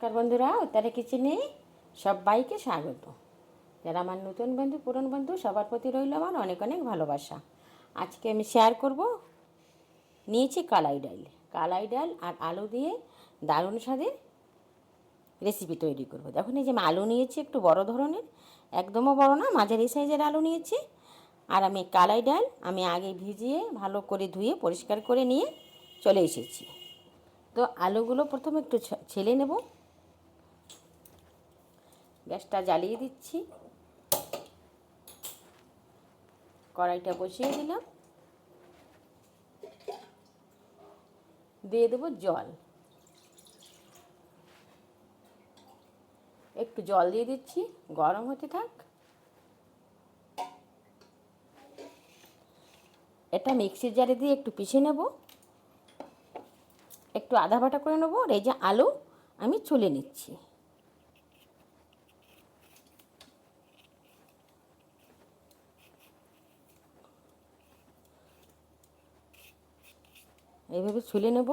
নমস্কার বন্ধুরা, উত্তরে কিচেনে সবাইকে স্বাগত। যারা আমার নতুন বন্ধু, পুরন বন্ধু, সবার প্রতি রইল আমার অনেক অনেক ভালোবাসা। আজকে আমি শেয়ার করব নিয়েছি কালাই ডাল। কালাই ডাল আর আলু দিয়ে দারুণ স্বাদের রেসিপি তৈরি করব। দেখুন, এই যে আমি আলু নিয়েছি একটু বড় ধরনের, একদমও বড় না, মাঝারি সাইজের আলু নিয়েছি। আর আমি কালাই ডাল, আমি আগে ভিজিয়ে ভালো করে ধুয়ে পরিষ্কার করে নিয়ে চলে এসেছি। তো আলুগুলো প্রথমে একটু ছেলে নেব। গ্যাসটা জ্বালিয়ে দিচ্ছি। কড়াইটা বসিয়ে দিলাম। দিয়ে দেবো জল। একটু জল দিয়ে দিচ্ছি, গরম হতে থাক। এটা মিক্সির জারে দিয়ে একটু পিষে নেব। একটু আধা বাটা করে নেব, আর এই যে আলু আমি ছুলে নিচ্ছি। এইভাবে ছুলে নেব।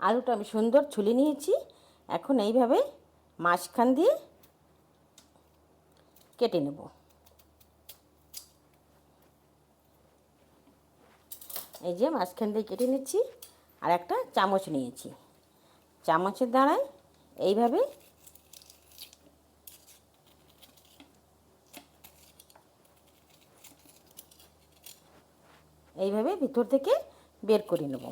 আলুটা আমি সুন্দর ছুলে নিয়েছি। এখন এইভাবে মাঝখান দিয়ে কেটে নেব। এই যে মাঝখান দিয়ে কেটে নিচ্ছি আর একটা চামচ নিয়েছি। চামচের দ্বারায় এইভাবে এইভাবে ভিতর থেকে বের করে নেব।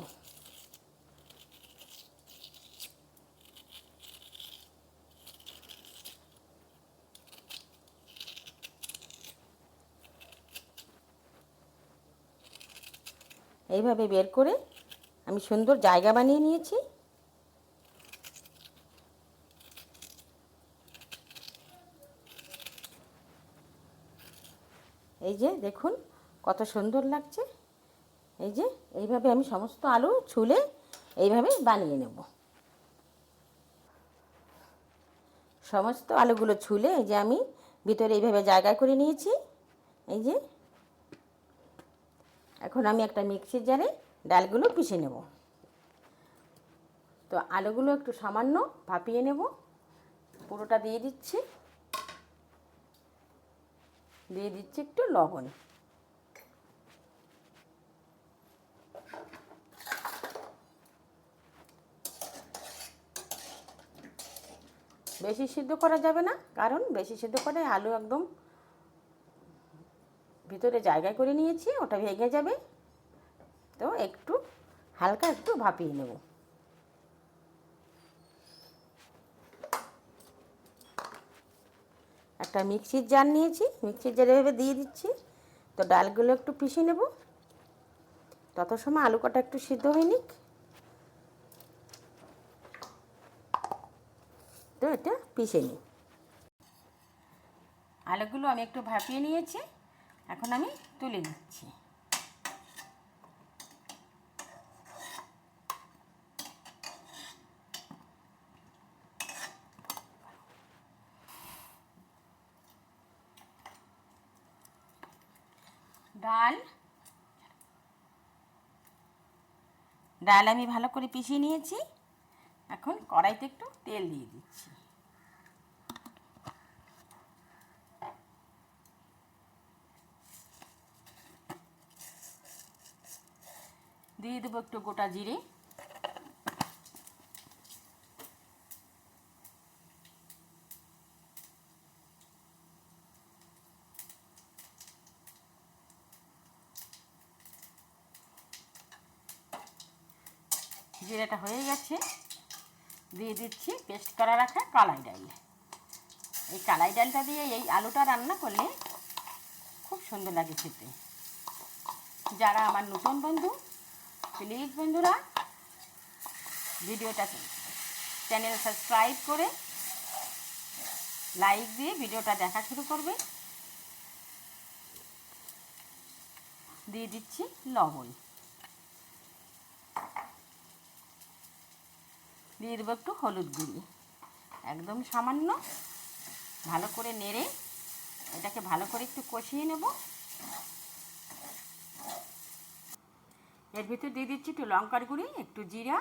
এইভাবে বের করে আমি সুন্দর জায়গা বানিয়ে নিয়েছি। এই যে দেখুন কত সুন্দর লাগছে। এই যে, এইভাবে আমি সমস্ত আলু ছুলে এইভাবে বানিয়ে নেব। সমস্ত আলুগুলো ছুলে এই যে আমি ভিতরে এইভাবে জায়গা করে নিয়েছি। এই যে, এখন আমি একটা মিক্সির জারে ডালগুলো পিষে নেব। তো আলুগুলো একটু সামান্য ভাপিয়ে নেব। পুরোটা দিয়ে দিচ্ছি। দিয়ে দিচ্ছি একটু লবণ। বেশি সিদ্ধ করা যাবে না, কারণ বেশি সিদ্ধ করে আলু একদম ভিতরে জায়গা করে নিয়েছি, ওটা ভেঙে যাবে। তো একটু হালকা একটু ভাপিয়ে নেব। একটা মিক্সির জার নিয়েছি, মিক্সির জারে এভাবে দিয়ে দিচ্ছি। তো ডালগুলো একটু পিষে নেব। তত সময় আলু কটা একটু সিদ্ধ হয়ে নিক তো এটা পিষে নিই। আলুগুলো আমি একটু ভাপিয়ে নিয়েছি, এখন আমি তুলে দিচ্ছি ডাল। ডাল আমি ভালো করে পিষিয়ে নিয়েছি, এখন কড়াইতে একটু তেল দিয়ে দিচ্ছি। দিয়ে দেবো একটু গোটা জিরে। জিরেটা হয়ে গেছে। দিয়ে দিচ্ছি পেস্ট করা রাখা কালাই ডাল। এই কালাই ডালটা দিয়ে এই আলুটা রান্না করলে খুব সুন্দর লাগে খেতে। যারা আমার নতুন বন্ধু প্লিজ বন্ধুরা। ভিডিওটা চ্যানেল সাবস্ক্রাইব করে লাইক দিয়ে ভিডিওটা দেখা শুরু করবে। দিয়ে দিচ্ছি লবণ। দিয়ে দেবো একটু হলুদ গুঁড়ি। একদম সামান্য ভালো করে নেড়ে এটাকে ভালো করে একটু কষিয়ে নেব। এর ভিতর দিয়ে দিচ্ছি একটু লঙ্কার গুঁড়ি, একটু জিরা,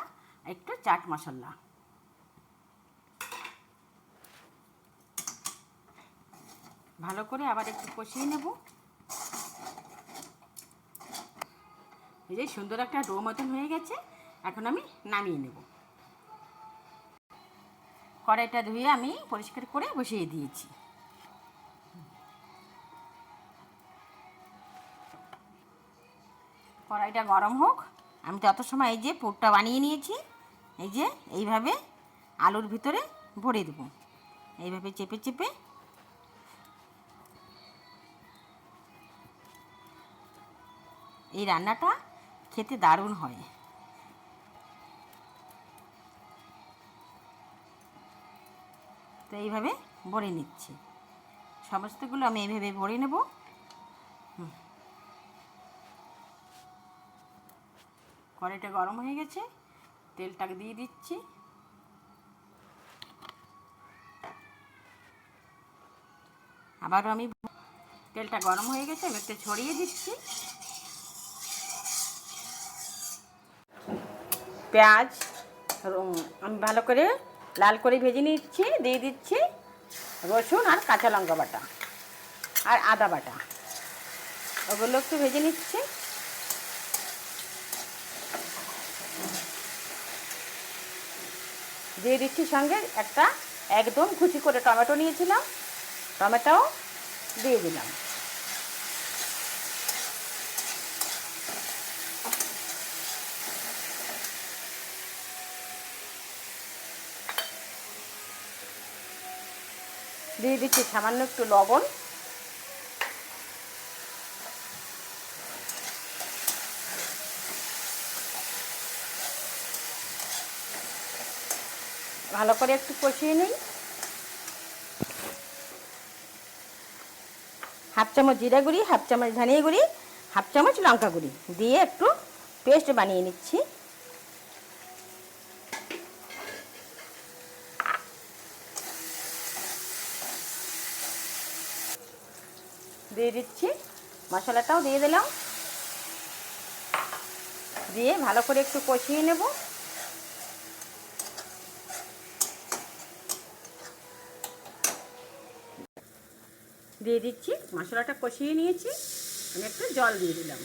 একটু চাট মশলা। ভালো করে আবার একটু কষিয়ে নেব। এই যে সুন্দর একটা ডো মতন হয়ে গেছে, এখন আমি নামিয়ে নেব। কড়াইটা ধুয়ে আমি পরিষ্কার করে বসিয়ে দিয়েছি। কড়াইটা গরম হোক। আমি তত সময় এই যে পুরটা বানিয়ে নিয়েছি, এই যে এইভাবে আলুর ভিতরে ভরে দেবো। এইভাবে চেপে চেপে। এই রান্নাটা খেতে দারুণ হয়। তো এইভাবে ভরে নিচ্ছি। সমস্তগুলো আমি এইভাবে ভরে নেব। কড়াইটা গরম হয়ে গেছে, তেলটাকে দিয়ে দিচ্ছি। আবারও আমি তেলটা গরম হয়ে গেছে, আমি একটু ছড়িয়ে দিচ্ছি। পেঁয়াজ আমি ভালো করে লাল করে ভেজে নিচ্ছি, দিয়ে দিচ্ছি রসুন আর কাঁচা লঙ্কা বাটা আর আদা বাটা। ওগুলো একটু ভেজে নিচ্ছি। দিয়ে দিচ্ছি সঙ্গে একটা একদম কুচি করে টমেটো নিয়েছিলাম। টমেটোও দিয়ে দিলাম। দিয়ে দিচ্ছি সামান্য একটু লবণ। ভালো করে একটু কষিয়ে নিই। হাফ চামচ জিরা গুঁড়ি, হাফ চামচ ধনিয়া গুঁড়ি, হাফ চামচ লঙ্কা গুঁড়ি দিয়ে একটু পেস্ট বানিয়ে নিচ্ছি। দিয়ে দিচ্ছি, মশলাটাও দিয়ে দিলাম। দিয়ে ভালো করে একটু কষিয়ে নেব। দিয়ে দিচ্ছি, মশলাটা কষিয়ে নিয়েছি, আমি একটু জল দিয়ে দিলাম।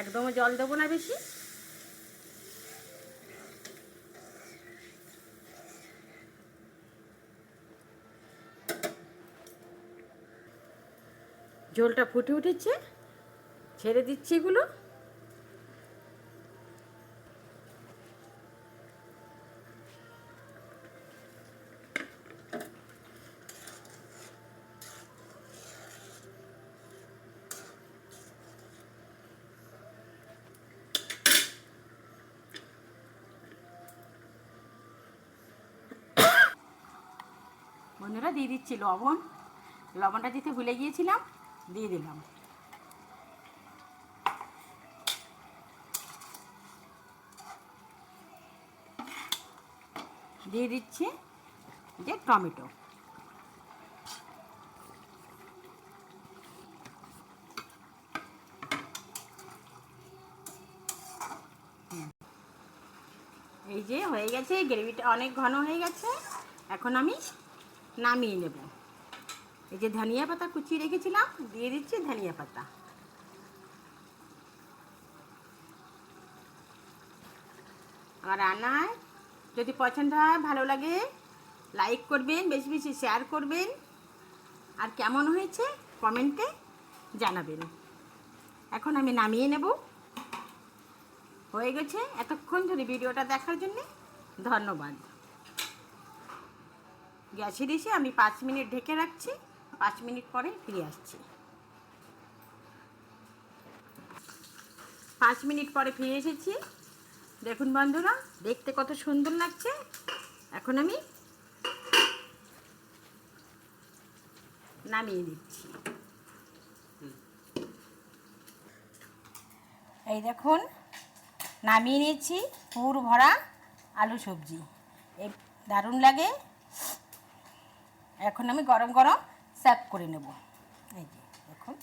একদমও জল দেবো না বেশি। ঝোলটা ফুটে উঠেছে, ছেড়ে দিচ্ছি এগুলো। বন্ধুরা দিয়ে দিচ্ছি, লবণ। লবণটা দিতে ভুলে গিয়েছিলাম, দিয়ে দিলাম। দিয়ে দিচ্ছি যে টমেটো। এই যে হয়ে গেছে, গ্রেভিটা অনেক ঘন হয়ে গেছে। এখন আমি নামিয়ে নেব। এই যে ধনিয়া পাতা কুচিয়ে রেখেছিলাম, দিয়ে দিচ্ছি ধনিয়া পাতা। আমার রান্নায় যদি পছন্দ হয়, ভালো লাগে লাইক করবেন, বেশি বেশি শেয়ার করবেন। আর কেমন হয়েছে, কমেন্টে জানাবেন। এখন আমি নামিয়ে নেব। হয়ে গেছে, এতক্ষণ ধরে ভিডিওটা দেখার জন্যে ধন্যবাদ। গ্যাসে এসে আমি পাঁচ মিনিট ঢেকে রাখছি, পাঁচ মিনিট পরে ফিরে আসছি। পাঁচ মিনিট পরে ফিরে এসেছি। দেখুন বন্ধুরা, দেখতে কত সুন্দর লাগছে। এখন আমি নামিয়ে দিচ্ছি। এই দেখুন, নামিয়ে নিয়েছি, পুর ভরা আলু সবজি। এই দারুণ লাগে। এখন আমি গরম গরম সার্ভ করে নেব। এই যে দেখুন।